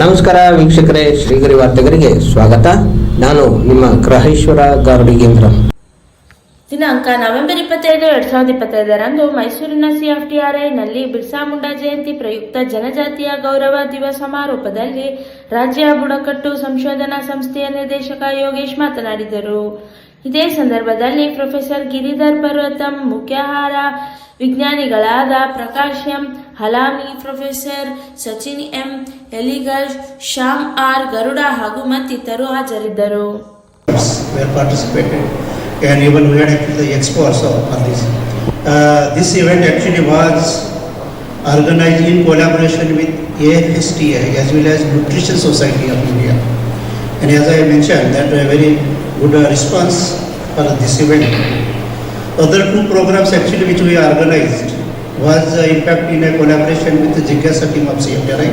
ನಮಸ್ಕಾರ ವೀಕ್ಷಕರೇ, ಶ್ರೀಗರಿ ವಾರ್ತೆಗರಿಗೆ ಸ್ವಾಗತ. ನಾನು ನಿಮ್ಮ ಗ್ರಹೇಶ್ವರ ಗಾರುಡಿಗೇಂದ್ರ ದಿನಾಂಕ ನವೆಂಬರ್ ಇಪ್ಪತ್ತೆರಡು, ಎರಡ್ ಸಾವಿರದ ಇಪ್ಪತ್ತೈದರಂದು ಮೈಸೂರಿನ ಸಿಎಫ್ಟಿಆರ್ಐನಲ್ಲಿ ಬಿರ್ಸಾ ಮುಂಡಾ ಜಯಂತಿ ಪ್ರಯುಕ್ತ ಜನಜಾತಿಯ ಗೌರವ ದಿವಸ ಸಮಾರೋಪದಲ್ಲಿ ರಾಜ್ಯ ಬುಡಕಟ್ಟು ಸಂಶೋಧನಾ ಸಂಸ್ಥೆಯ ನಿರ್ದೇಶಕ ಯೋಗೇಶ್ ಮಾತನಾಡಿದರು. ಇದೇ ಸಂದರ್ಭದಲ್ಲಿ ಪ್ರೊಫೆಸರ್ ಗಿರಿಧರ್ ಪರ್ವತಂ ಮುಖ್ಯಹಾರ ವಿಜ್ಞಾನಿಗಳಾದ Prakash M Halami professor Sachin M Eligar Shyam R Garuda ಹಾಗೂ ಮತ್ತಿತರರು ಹಾಜರಿದ್ದರು were participated and even we had actually the expo also on this. Uh, this event actually was organized in collaboration with AFSTI as well as Nutrition Society of India. And as I mentioned, that a very good response for this event. Other two programs actually which we organized was uh, in fact in a collaboration with the Jigyasa team of CFTRI.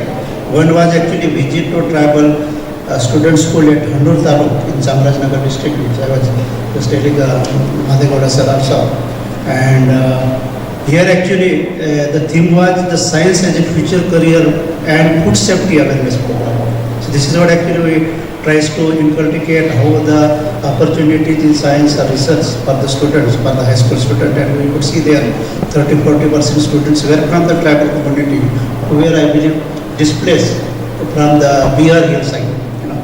One was actually visit to tribal uh, student school at Handur Taluk in Chamarajnagar district, which I was just telling uh, sir also. And uh, here actually uh, the theme was the science as a future career and food safety awareness program. So this is what actually we tries to inculcate how the opportunities in science or research for the students, for the high school student, and we could see there 30-40 percent students were from the tribal community who were, I believe, displaced from the BR hillside, you know.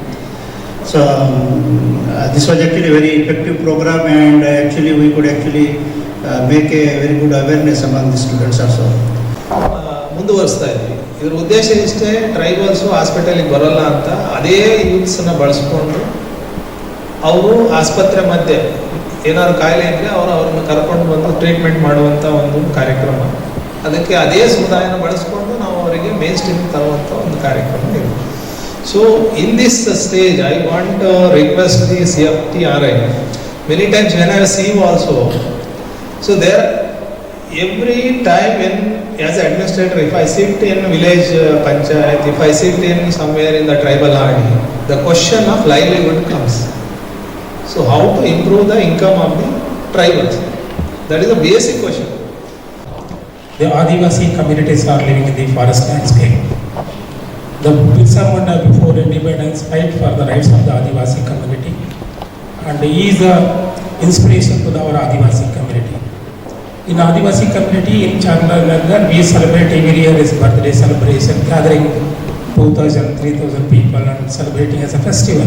So um, uh, this was actually a very effective program and actually we could actually uh, make a very good awareness among the students also. ಮುಂದುವರಿಸ್ತಾ ಇದ್ವಿ. ಇದ್ರ ಉದ್ದೇಶ ಇಷ್ಟೇ tribals ಹಾಸ್ಪಿಟಲಿಗೆ ಬರೋಲ್ಲ ಅಂತ ಅದೇ ಯೂತ್ಸನ್ನ ಬಳಸ್ಕೊಂಡು ಅವರು ಆಸ್ಪತ್ರೆ ಮಧ್ಯೆ ಏನಾದ್ರು ಕಾಯಿಲೆ ಇದ್ರೆ ಅವರು ಅವ್ರನ್ನ ಕರ್ಕೊಂಡು ಬಂದು ಟ್ರೀಟ್ಮೆಂಟ್ ಮಾಡುವಂಥ ಒಂದು ಕಾರ್ಯಕ್ರಮ. ಅದಕ್ಕೆ ಅದೇ ಸಮುದಾಯನ ಬಳಸ್ಕೊಂಡು ನಾವು ಅವರಿಗೆ ಮೇನ್ ಸ್ಟ್ರೀಮ್ ತರುವಂಥ ಒಂದು ಕಾರ್ಯಕ್ರಮ ಇದೆ. So in this stage I want request the C F T R I many times when I see also so there every time when as administrator if i sit in village uh, panchayat if i sit in somewhere in the tribal adi the question of livelihood comes so how to improve the income of the tribals that is a basic question The Adivasi communities are living in the forest landscape. The Birsa Munda before independence fight for the rights of the Adivasi community and he is the inspiration to our Adivasi community. In Adivasi community in Chandranagar we celebrate every year his birthday celebration gathering 2000, 3000 people and celebrating as a festival.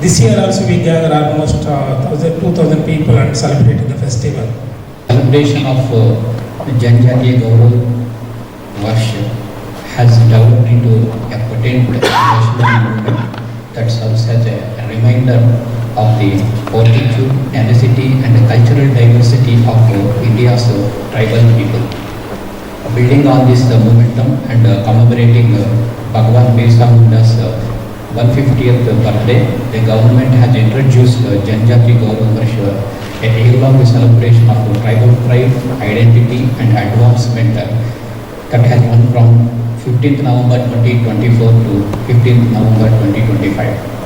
This year also we gather almost uh, 1000, 2000 people and celebrating the festival. celebration of uh, Janjatiya Gaurav Varsha has developed into a potent national movement that serves as a reminder of the fortitude, tenacity and the cultural diversity of uh, India's uh, tribal people. Building on this uh, momentum and commemorating Bhagwan Birsa Munda's uh, 150th birthday, the government has introduced uh, Janjati Gaurav Varsha, a year-long celebration of tribal pride, identity and advancement uh, that has run from 15th November 2024 to 15th November 2025.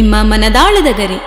ನಿಮ್ಮ ಮನದಾಳದ ಗರಿ.